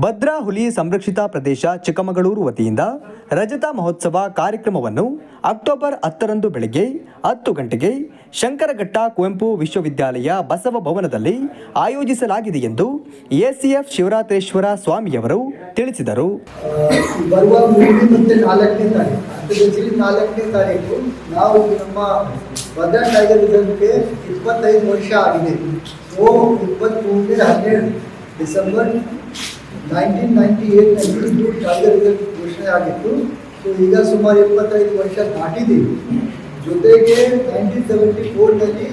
ಭದ್ರಾ ಹುಲಿ ಸಂರಕ್ಷಿತ ಪ್ರದೇಶ ಚಿಕ್ಕಮಗಳೂರು ವತಿಯಿಂದ ರಜತ ಮಹೋತ್ಸವ ಕಾರ್ಯಕ್ರಮವನ್ನು ಅಕ್ಟೋಬರ್ ಹತ್ತರಂದು ಬೆಳಗ್ಗೆ ಹತ್ತು ಗಂಟೆಗೆ ಶಂಕರಘಟ್ಟ ಕುವೆಂಪು ವಿಶ್ವವಿದ್ಯಾಲಯ ಬಸವ ಭವನದಲ್ಲಿ ಆಯೋಜಿಸಲಾಗಿದೆ ಎಂದು ಎಸಿಎಫ್ ಶಿವರಾತ್ರೇಶ್ವರ ಸ್ವಾಮಿಯವರು ತಿಳಿಸಿದರು. ನಾವು ಡಿಸೆಂಬರ್ ನೈನ್ಟೀನ್ ಘೋಷಣೆ ಆಗಿತ್ತು. ಸೊ ಈಗ ಸುಮಾರು ಇಪ್ಪತ್ತೈದು ವರ್ಷ ದಾಟಿದೆ. ಜೊತೆಗೆ ನೈನ್ಟೀನ್ ಸೆವೆಂಟಿ ಫೋರ್ನಲ್ಲಿ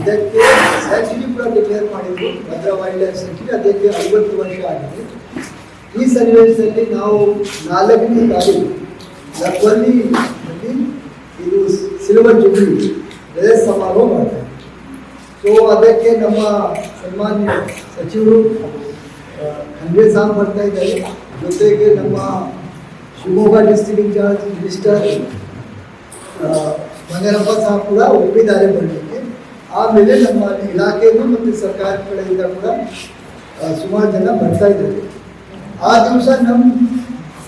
ಇದಕ್ಕೆ ಸ್ಯಾಚುರಿ ಕೂಡ ಡಿಕ್ಲೇರ್ ಮಾಡಿದ್ರು. ಭದ್ರಾ ವೈಲ್ಡ್ ಲೈಫ್ ಸ್ಯಾಚುರಿ ಅದಕ್ಕೆ ಐವತ್ತು ವರ್ಷ ಆಗಿದೆ. ಈ ಸನ್ನಿವೇಶದಲ್ಲಿ ನಾವು ನಾಲ್ಕನೇ ತಾರೀಕು ಲಕ್ವಲ್ಲಿ ಇದು ಸಿಲ್ವರ್ ಜುಬ್ಲಿ ರಜತ ಸಮಾರೋಹ ಮಾಡ್ತಾರೆ ಸೊ ಅದಕ್ಕೆ ನಮ್ಮ ಸನ್ಮಾನ್ಯ ಸಚಿವರು ಖಂಡ್ರೆ ಸಾಹ್ ಬರ್ತಾ ಇದ್ದಾರೆ ಜೊತೆಗೆ ನಮ್ಮ Shivamogga district in-charge minister Bangarappa ಸಾಹ್ ಕೂಡ ಒಪ್ಪಿದ್ದಾರೆ ಬರಲಿಕ್ಕೆ ಆಮೇಲೆ ನಮ್ಮ ಇಲಾಖೆಗೂ ಮತ್ತು ಸರ್ಕಾರದ ಕಡೆಯಿಂದ ಕೂಡ ಆ, ಸುಮಾರು ಜನ ಬರ್ತಾ ಇದ್ದಾರೆ ಆ ದಿವಸ ನಮ್ಮ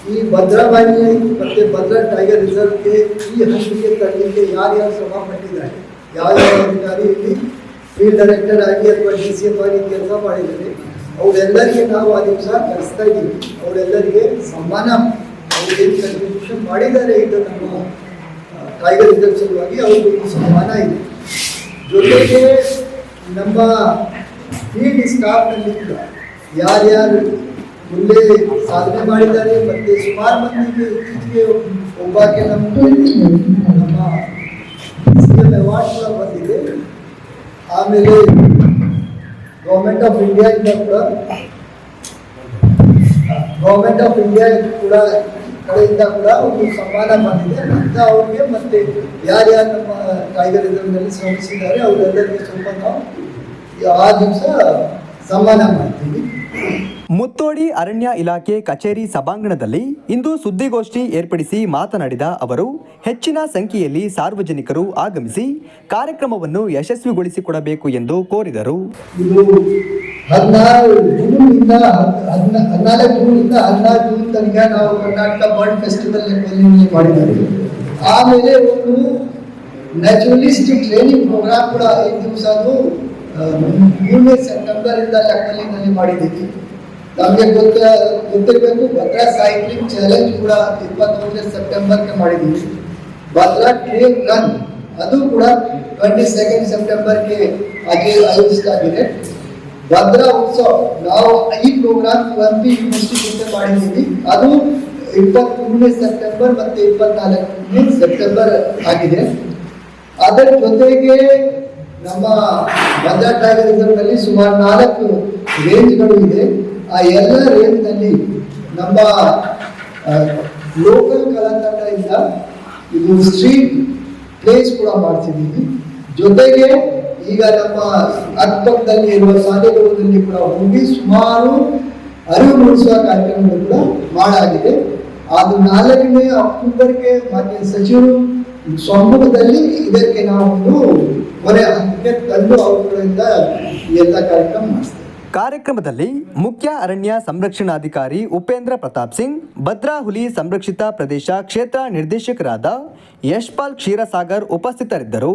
ಈ ಭದ್ರಾ ವ್ಯಾಲಿ ಮತ್ತೆ ಭದ್ರಾ ಟೈಗರ್ ರಿಸರ್ವ್ಗೆ ಈ ಹಂತಕ್ಕೆ ತರಲಿಕ್ಕೆ ಯಾರ್ಯಾರು ಶ್ರಮ ಪಟ್ಟಿದ್ದಾರೆ ಯಾವ್ಯಾವ ಅಧಿಕಾರಿ ಇಲ್ಲಿ ಫೀಲ್ಡ್ ಡೈರೆಕ್ಟರ್ ಆಗಿ ಅಥವಾ ಡಿ ಸಿ ಎಫ್ ಆಗಿ ಕೆಲಸ ಮಾಡಿದ್ದಾರೆ ಅವರೆಲ್ಲರಿಗೆ ನಾವು ಆ ದಿವಸ ಕಲಿಸ್ತಾ ಇದ್ದೀವಿ. ಅವರೆಲ್ಲರಿಗೆ ಸಮಾನ ಅವ್ರಿಗೆ ಕಂಟ್ರಿಬ್ಯೂಷನ್ ಮಾಡಿದ್ದಾರೆ ಇದು ನಮ್ಮ ಟೈಗರ್ ರಿಸರ್ವ್ ಸಲುವಾಗಿ ಅವ್ರಿಗೆ ಸನ್ಮಾನ ಇದೆ. ಜೊತೆಗೆ ನಮ್ಮ ಫೀಲ್ಡ್ ಸ್ಟಾಫ್ನಲ್ಲಿ ಕೂಡ ಯಾರ್ಯಾರು ಮುಂದೆ ಸಾಧನೆ ಮಾಡಿದ್ದಾರೆ, ಮತ್ತೆ ಸುಮಾರು ಮಂದಿಗೆ ಇತ್ತೀಚೆಗೆ ಒಬ್ಬಾಕೆ ನಮ್ಮ ನಮ್ಮ ಅವಾರ್ಡ್ ಕೂಡ ಬಂದಿದೆ. ಆಮೇಲೆ ಗೌರ್ಮೆಂಟ್ ಆಫ್ ಇಂಡಿಯಾ ಇಂದ ಕೂಡ ಗೌರ್ಮೆಂಟ್ ಆಫ್ ಇಂಡಿಯಾ ಕೂಡ ಕಡೆಯಿಂದ ಕೂಡ ಒಂದು ಸಮ್ಮಾನ ಬಂದಿದೆ ಅಂತ ಅವ್ರಿಗೆ ಮತ್ತೆ ಯಾರ್ಯಾರು ನಮ್ಮ ಟೈಗರ್ ರಿಸರ್ವ್ನಲ್ಲಿ ಶ್ರಮಿಸಿದ್ದಾರೆ, ಅವರೆಲ್ಲರಿಗೆ ಸ್ವಲ್ಪ ನಾವು ಆ ದಿವಸ ಸಮ್ಮಾನ ಮಾಡ್ತೀವಿ. ಮುತ್ತೋಡಿ ಅರಣ್ಯ ಇಲಾಖೆ ಕಚೇರಿ ಸಭಾಂಗಣದಲ್ಲಿ ಇಂದು ಸುದ್ದಿಗೋಷ್ಠಿ ಏರ್ಪಡಿಸಿ ಮಾತನಾಡಿದ ಅವರು, ಹೆಚ್ಚಿನ ಸಂಖ್ಯೆಯಲ್ಲಿ ಸಾರ್ವಜನಿಕರು ಆಗಮಿಸಿ ಕಾರ್ಯಕ್ರಮವನ್ನು ಯಶಸ್ವಿಗೊಳಿಸಿಕೊಡಬೇಕು ಎಂದು ಕೋರಿದರು. ಹದಿನಾರು ಜೂನ್ನಿಂದ ಹದಿನ, ಹದಿನಾಲ್ಕು ಜೂನ್ನಿಂದ ಹದಿನಾರು ಜೂನ್ ತನಕ ನಾವು ಕರ್ನಾಟಕ ಬರ್ಡ್ ಫೆಸ್ಟಿವಲ್ ಮಾಡಿದ್ದಾರೆ ಆಮೇಲೆ ಒಂದು ನ್ಯಾಚುರಲಿಸ್ಟಿಕ್ ಟ್ರೈನಿಂಗ್ ಪ್ರೋಗ್ರಾಮ್ ಕೂಡ ಐದು ದಿವಸ ಮೂರನೇ ಸೆಪ್ಟೆಂಬರಿಂದ ಲೆಕ್ಕಲಿನಲ್ಲಿ ಮಾಡಿದ್ದೀವಿ. ನಮಗೆ ಗೊತ್ತ ಗೊತ್ತಿರಬೇಕು ಭದ್ರಾ ಸೈಕ್ಲಿಂಗ್ ಚಾಲೆಂಜ್ ಕೂಡ ಇಪ್ಪತ್ತೊಂದನೇ ಸೆಪ್ಟೆಂಬರ್ಗೆ ಮಾಡಿದ್ದೀವಿ ಭದ್ರಾ ಟ್ರೇನ್ ರನ್ ಅದು ಕೂಡ ಟ್ವೆಂಟಿ ಸೆಕೆಂಡ್ ಸೆಪ್ಟೆಂಬರ್ಗೆ ಆಗಿ ಆಯೋಜಿಸಲಾಗಿದೆ ಭದ್ರಾ ಉತ್ಸವ, ನಾವು ಈ ಪ್ರೋಗ್ರಾಮ್ ಕುವೆಂಪು ಯೂನಿವರ್ಸಿಟಿ ಮಾಡಿದ್ದೀವಿ. ಅದು ಇಪ್ಪತ್ಮೂರನೇ ಸೆಪ್ಟೆಂಬರ್ ಮತ್ತೆ ಇಪ್ಪತ್ನಾಲ್ಕನೇ ಸೆಪ್ಟೆಂಬರ್ ಆಗಿದೆ. ಅದರ ಜೊತೆಗೆ ನಮ್ಮ ಭದ್ರಾ ಟೈಗರ್ ರಿಸರ್ವ್ನಲ್ಲಿ ಸುಮಾರು ನಾಲ್ಕು ರೇಂಜ್ಗಳು ಇದೆ. ಆ ಎಲ್ಲ ರೇಂಜ್ನಲ್ಲಿ ನಮ್ಮ ಲೋಕಲ್ ಕಲಾತಂಡದಿಂದ ಇದು ಸ್ಟ್ರೀಟ್ ಪ್ಲೇಸ್ ಕೂಡ ಮಾಡ್ತಿದ್ದೀವಿ. ಜೊತೆಗೆ ಈಗ ನಮ್ಮ ಅಕ್ಕಪಕ್ಕದಲ್ಲಿ ಇರುವ ಶಾಲೆಗಳಲ್ಲಿ ಕೂಡ ಹೋಗಿ ಸುಮಾರು ಅರಿವು ಮೂಡಿಸುವ ಕಾರ್ಯಕ್ರಮಗಳು ಕೂಡ ಮಾಡಾಗಿದೆ ಅದು ನಾಲ್ಕನೇ ಅಕ್ಟೋಬರ್ಗೆ ಮಾನ್ಯ ಸಚಿವರು ಸಮ್ಮುಖದಲ್ಲಿ ಇದಕ್ಕೆ ನಾವು ಕೊನೆ ಹಂತಕ್ಕೆ ತಂದು ಅವುಗಳಿಂದ ಎಲ್ಲ ಕಾರ್ಯಕ್ರಮ ಮಾಡಿಸ್ತೇವೆ ಕಾರ್ಯಕ್ರಮದಲ್ಲಿ ಮುಖ್ಯ ಅರಣ್ಯ ಸಂರಕ್ಷಣಾಧಿಕಾರಿ ಉಪೇಂದ್ರ ಪ್ರತಾಪ್ ಸಿಂಗ್ ಭದ್ರಾ ಹುಲಿ ಸಂರಕ್ಷಿತ ಪ್ರದೇಶ ಕ್ಷೇತ್ರ ನಿರ್ದೇಶಕರಾದ ಯಶ್ಪಾಲ್ ಕ್ಷೀರಸಾಗರ್ ಉಪಸ್ಥಿತರಿದ್ದರು.